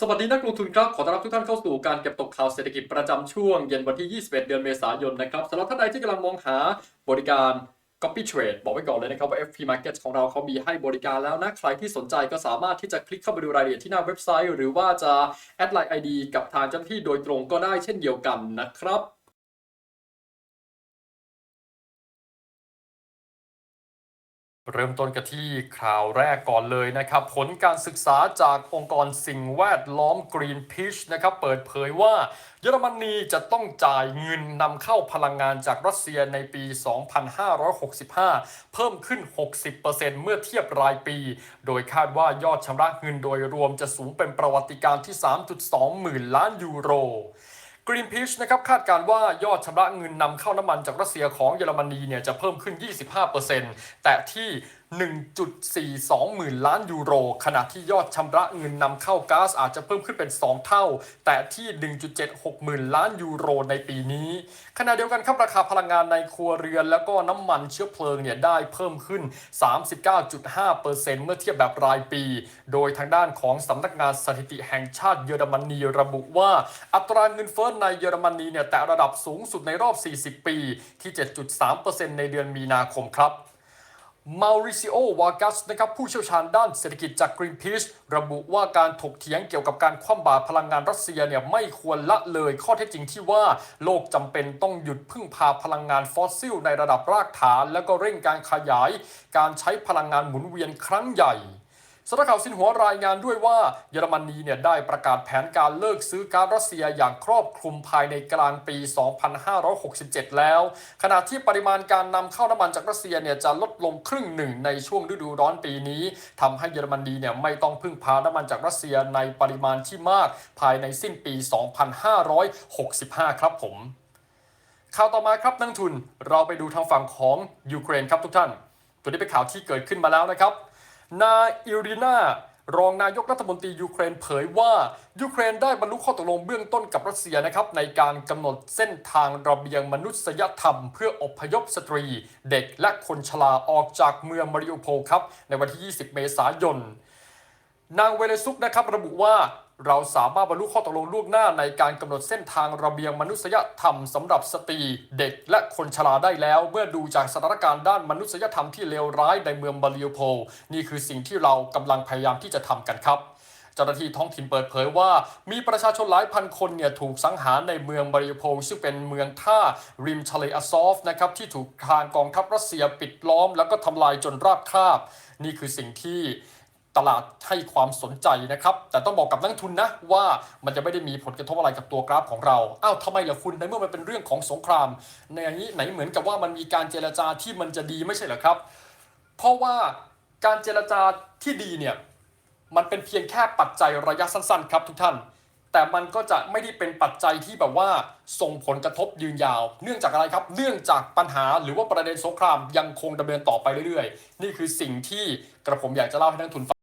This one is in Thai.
สวัสดีนักลงทุนครับ ขอต้อนรับทุกท่านเข้าสู่การเก็บตกข่าวเศรษฐกิจประจำช่วงเย็นวันที่ 21 เดือนเมษายนนะครับสำหรับท่านใดที่กำลังมองหาบริการ Copy Trade บอกไว้ก่อนเลยนะครับว่า FP Market ของเราเขามีให้บริการแล้วนะ ใครที่สนใจก็สามารถที่จะคลิกเข้าไปดูรายละเอียดที่หน้าเว็บไซต์ หรือว่าจะแอดไลน์ ID กับทางเจ้าหน้าที่โดยตรงก็ได้เช่นเดียวกันนะครับ เริ่มต้นกันที่ข่าวแรกก่อนเลยนะครับ ผลการศึกษาจากองค์กรสิ่งแวดล้อม Greenpeace นะครับเปิดเผยว่าเยอรมนีจะต้องจ่ายเงินนำเข้าพลังงานจากรัสเซียในปี 2565 เพิ่มขึ้น 60%เมื่อเทียบรายปี โดยคาดว่ายอดชำระเงินโดยรวมจะสูงเป็นประวัติการณ์ที่ 3.2 หมื่นล้านยูโร กรีนพีชนะครับคาดการว่ายอดชำระเงินนำเข้าน้ำมันจากรัสเซียของเยอรมนีเนี่ยจะเพิ่มขึ้น 25%แต่ที่ 1.42 หมื่นล้านยูโร ขณะที่ยอดชำระเงินนำเข้าก๊าซอาจจะเพิ่มขึ้นเป็น 2 เท่า แต่ที่ 1.76 หมื่นล้านยูโรในปีนี้ ขณะเดียวกันครับราคาพลังงานในครัวเรือน แล้วก็น้ำมันเชื้อเพลิงเนี่ยได้เพิ่มขึ้น 39.5%เมื่อเทียบแบบรายปี โดยทางด้านของสำนักงานสถิติแห่งชาติเยอรมนีระบุว่า อัตราเงินเฟ้อในเยอรมนีเนี่ยแตะระดับสูงสุดในรอบ 40 ปีที่ 7.3%ในเดือนมีนาคมครับ มาริซิโอวากัสนะครับผู้เชี่ยวชาญด้านเศรษฐกิจจาก Greenpeace ระบุว่าการถกเถียงเกี่ยวกับการคว่ำบาตรพลังงานรัสเซียเนี่ยไม่ควรละเลยข้อเท็จจริงที่ว่าโลกจำเป็นต้องหยุดพึ่งพาพลังงานฟอสซิลในระดับรากฐาน แล้วก็เร่งการขยาย การใช้พลังงานหมุนเวียนครั้งใหญ่ สำนักข่าวสินหัวรายงานด้วยว่าเยอรมนีเนี่ยได้ประกาศแผนการเลิกซื้อก๊าซรัสเซียอย่างครอบคลุมภายในกลางปี 2567 แล้ว ขณะที่ปริมาณการนำเข้าน้ำมันจากรัสเซียเนี่ยจะลดลงครึ่งหนึ่งในช่วงฤดูร้อนปีนี้ทำให้เยอรมนีเนี่ยไม่ต้องพึ่งพาน้ำมันจากรัสเซียในปริมาณที่มากภายในสิ้นปี 2565 ครับผมข่าวต่อมาครับนักทุนเราไปดูทางฝั่งของยูเครนครับทุกท่าน ตัวนี้เป็นข่าวที่เกิดขึ้นมาแล้วนะครับ นายอิรินารองนายกรัฐมนตรียูเครนเผยว่า ยูเครนได้บรรลุข้อตกลงเบื้องต้นกับรัสเซียนะครับในการกำหนดเส้นทางระเบียงมนุษยธรรม เพื่ออพยพสตรี เด็กและคนชราออกจากเมืองมาริอุโพลครับในวันที่ 20 เมษายนนางเวเลซุกนะครับระบุว่า เราสามารถบรรลุข้อตกลงล่วงหน้าในการกำหนดเส้นทางระเบียงมนุษยธรรมสำหรับสตรีเด็กและคนชราได้แล้ว เมื่อดูจากสถานการณ์ด้านมนุษยธรรมที่เลวร้ายในเมืองบาริโอโพนี่คือสิ่งที่เรากำลังพยายามที่จะทำกันครับเจ้าหน้าที่ท้องถิ่นเปิดเผยว่า มีประชาชนหลายพันคนเนี่ยถูกสังหารในเมืองบริโอโพลซึ่งเป็นเมืองท่าริมทะเลอาซอฟนะครับที่ถูกทางกองทัพรัสเซียปิดล้อม แล้วก็ทำลายจนราบคาบ นี่คือสิ่งที่ ตลาดให้ความสนใจนะครับ แต่ต้องบอกกับนักทุนนะว่ามันจะไม่ได้มีผลกระทบอะไรกับตัวกราฟของเราอ้าวทำไมล่ะคุณในเมื่อมันเป็นเรื่องของสงคราม ในอย่างนี้ไหนเหมือนกับว่ามันมีการเจรจาที่มันจะดีไม่ใช่เหรอครับ เพราะว่าการเจรจาที่ดีเนี่ยมันเป็นเพียงแค่ปัจจัยระยะสั้นๆ ครับทุกท่าน แต่มันก็จะไม่ได้เป็นปัจจัยที่แบบว่าส่งผลกระทบยืนยาว เนื่องจากอะไรครับ เนื่องจากปัญหาหรือว่าประเด็นสงครามยังคงดำเนินต่อไปเรื่อยๆ นี่คือสิ่งที่กระผมอยากจะเล่าให้นักทุนฟัง